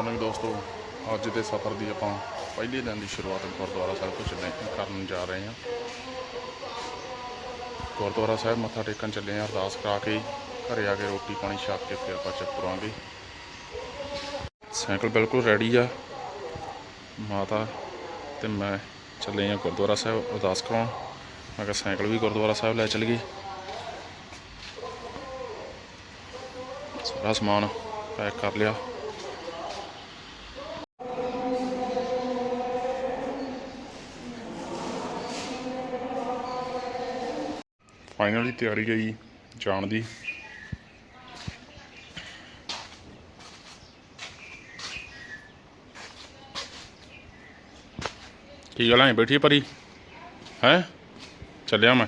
Morning ਦੋਸਤੋ, ਅੱਜ ਦੇ ਸਫ਼ਰ ਦੀ ਆਪਾਂ ਪਹਿਲੇ ਦਿਨ ਦੀ ਸ਼ੁਰੂਆਤ ਗੁਰਦੁਆਰਾ ਸਾਹਿਬ ਤੋਂ ਚੱਲੇ, ਕਰਨ ਜਾ ਰਹੇ ਹਾਂ। ਗੁਰਦੁਆਰਾ ਸਾਹਿਬ ਮੱਥਾ ਟੇਕਣ ਚੱਲੇ ਹਾਂ, ਅਰਦਾਸ ਕਰਾ ਕੇ ਘਰੇ ਆ ਕੇ ਰੋਟੀ ਪਾਣੀ ਛਕ ਕੇ ਫਿਰ ਆਪਾਂ ਚੱਪਰਾਂਗੇ ਸਾਈਕਲ ਬਿਲਕੁਲ ਰੈਡੀ ਆ। ਮਾਤਾ ਤੇ ਮੈਂ ਚੱਲੇ ਹਾਂ ਗੁਰਦੁਆਰਾ ਸਾਹਿਬ, ਅਰਦਾਸ ਕਰਾਉਣ। ਮੈਂ ਕਿਹਾ ਸਾਈਕਲ ਵੀ ਗੁਰਦੁਆਰਾ ਸਾਹਿਬ ਲੈ ਚੱਲ ਗਈ ਸਾਰਾ ਸਮਾਨ ਪੈਕ ਕਰ ਲਿਆ। ਫਾਈਨਲੀ ਤਿਆਰੀ ਗਈ ਜਾਣ ਦੀ। ਕੀ ਗੱਲ ਹੈ ਬੈਠੀ ਹੈ ਪਰੀ? ਹੈ? ਚੱਲਿਆ ਮੈਂ।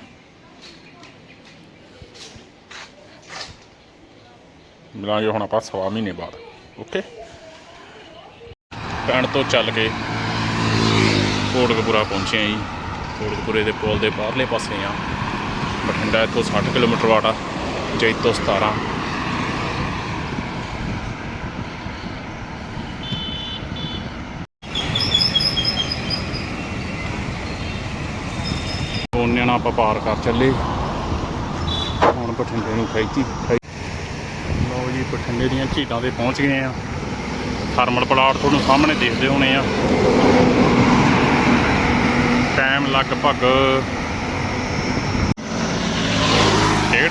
ਮਿਲਾਂਗੇ ਹੁਣ ਆਪਾਂ ਸਵਾ ਮਹੀਨੇ ਬਾਅਦ। ਓਕੇ? ਪਿੰਡ ਤੋਂ ਚੱਲ ਕੇ ਕੋਟਕਪੂਰਾ ਪਹੁੰਚੇ ਆਂ ਜੀ। ਕੋਟਕਪੂਰੇ ਦੇ ਪੁਲ ਦੇ ਬਾਹਰਲੇ ਪਾਸੇ ਆ। ਬਠਿੰਡਾ, ਇੱਥੋਂ 60 ਕਿਲੋਮੀਟਰ ਵਾਟ ਆ, ਜੈਤੋ 17 ਉਹਨੇ ਨਾਲ ਆਪਾਂ ਪਾਰ ਕਰ ਚੱਲੇ। ਹੁਣ ਬਠਿੰਡੇ ਨੂੰ ਖੈਤੀ ਲਓ ਜੀ, ਬਠਿੰਡੇ ਦੀਆਂ ਝੀਟਾਂ ਤੇ ਪਹੁੰਚ ਗਏ ਆ। ਥਰਮਲ ਪਲਾਟ ਤੁਹਾਨੂੰ ਸਾਹਮਣੇ ਦੇਖਦੇ ਹੋਣੇ ਆ। ਟਾਈਮ ਲਗਭਗ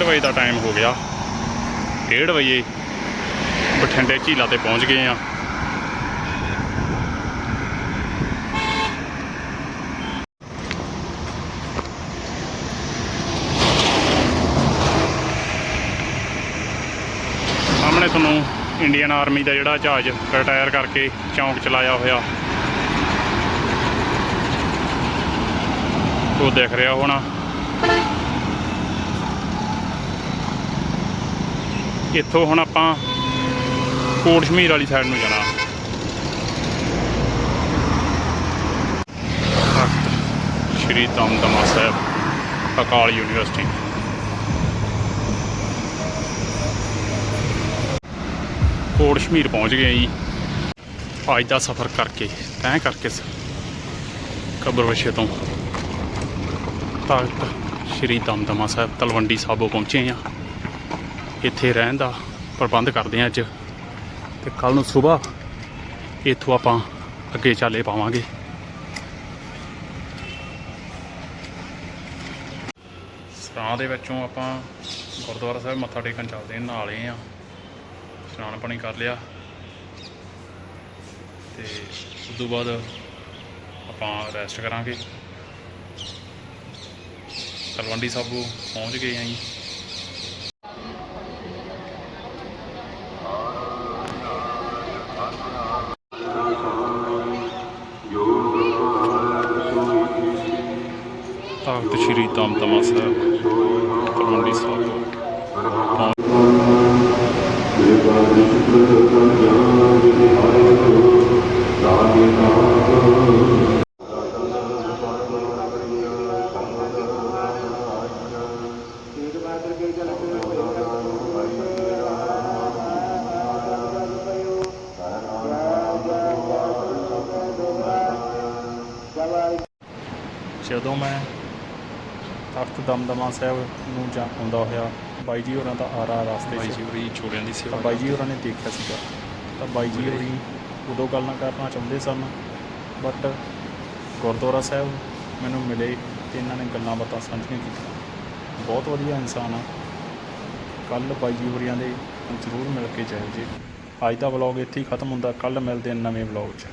1:30 ਵਜੇ ਦਾ ਟਾਈਮ ਹੋ ਗਿਆ। 1:30 ਵਜੇ ਬਠਿੰਡੇ ਝੀਲਾਂ ਤੇ ਪਹੁੰਚ ਗਏ ਆ ਸਾਹਮਣੇ ਤੁਹਾਨੂੰ ਇੰਡੀਅਨ ਆਰਮੀ ਦਾ ਜਿਹੜਾ ਜਹਾਜ਼ ਰਿਟਾਇਰ ਕਰਕੇ ਚੌਂਕ ਚਲਾਇਆ ਹੋਇਆ। ਉਹ ਦੇਖ ਰਿਹਾ ਹੋਣਾ। ਇੱਥੋਂ ਹੁਣ ਆਪਾਂ ਕੋਟ ਸ਼ਮੀਰ ਵਾਲੀ ਸਾਈਡ ਨੂੰ ਜਾਣਾ। ਤਖ਼ਤ ਸ਼੍ਰੀ ਦਮਦਮਾ ਸਾਹਿਬ, ਅਕਾਲ ਯੂਨੀਵਰਸਿਟੀ। ਕੋਟ ਸ਼ਮੀਰ ਪਹੁੰਚ ਗਏ ਜੀ। ਅੱਜ ਦਾ ਸਫ਼ਰ ਕਰਕੇ, ਤੈਅ ਕਰਕੇ ਕਬਰ ਵਸ਼ੇ ਤੋਂ। ਤਖਤ ਸ਼੍ਰੀ ਦਮਦਮਾ ਸਾਹਿਬ ਤਲਵੰਡੀ ਸਾਬੋ ਪਹੁੰਚੇ ਆ ਇੱਥੇ ਰਹਿਣ ਦਾ ਪ੍ਰਬੰਧ ਕਰਦੇ ਆ ਅੱਜ। ਤੇ ਕੱਲ ਨੂੰ ਸਵੇਰ ਇੱਥੋਂ ਆਪਾਂ ਅੱਗੇ ਚੱਲੇ ਪਾਵਾਂਗੇ। ਸਰਾਂ ਦੇ ਵਿੱਚੋਂ ਆਪਾਂ ਗੁਰਦੁਆਰਾ ਸਾਹਿਬ ਮੱਥਾ ਟੇਕਣ ਚੱਲਦੇ ਹਾਂ, ਨਾਲੇ ਆ ਇਸ਼ਨਾਨ ਪਾਣੀ ਕਰ ਲਿਆ। ਤੇ ਉਸ ਤੋਂ ਬਾਅਦ ਆਪਾਂ ਰੈਸਟ ਕਰਾਂਗੇ। ਤਲਵੰਡੀ ਸਾਬੋ ਪਹੁੰਚ ਗਏ ਆਂ ਜੀ। ਸ਼੍ਰੀ ਦਮਦਮਾ ਸਾਹਿਬ ਤਲਵੰਡੀ ਸਾਬੋ ਜਦੋਂ ਮੈਂ ਤਖਤ ਦਮਦਮਾ ਸਾਹਿਬ ਨੂੰ ਜਾ ਆਉਂਦਾ ਹੋਇਆ ਬਾਈ ਜੀ ਹੋਰਾਂ ਦਾ ਆ ਰਹਾ ਰਸਤੇ 'ਚ। ਬਾਈ ਜੀ ਹੋਰੀ ਛੋੜਿਆਂ ਦੀ ਤਾਂ ਸੇਵਾ ਬਾਈ ਜੀ ਹੋਰਾਂ ਨੇ ਦੇਖਿਆ ਸੀਗਾ। ਤਾਂ ਬਾਈ ਜੀ ਹੋਰੀ ਉਦੋਂ ਗੱਲ ਨਾ ਕਰਨਾ ਚਾਹੁੰਦੇ ਸਨ ਬਟ ਗੁਰਦੁਆਰਾ ਸਾਹਿਬ ਮੈਨੂੰ ਮਿਲੇ ਤੇ ਇਹਨਾਂ ਨੇ ਗੱਲਾਂ ਬਾਤਾਂ ਸਾਂਝੀਆਂ ਕੀਤੀਆਂ। ਬਹੁਤ ਵਧੀਆ ਇਨਸਾਨ ਆ। ਕੱਲ ਬਾਈ ਜੀ ਹੋਰੀਆਂ ਦੇ ਜ਼ਰੂਰ ਮਿਲ ਕੇ ਜਾਇਓ ਜੀ। ਅੱਜ ਦਾ ਵਲੌਗ ਇੱਥੇ ਹੀ ਖਤਮ ਹੁੰਦਾ। ਕੱਲ ਮਿਲਦੇ ਹਾਂ ਨਵੇਂ ਵਲੌਗ 'ਚ।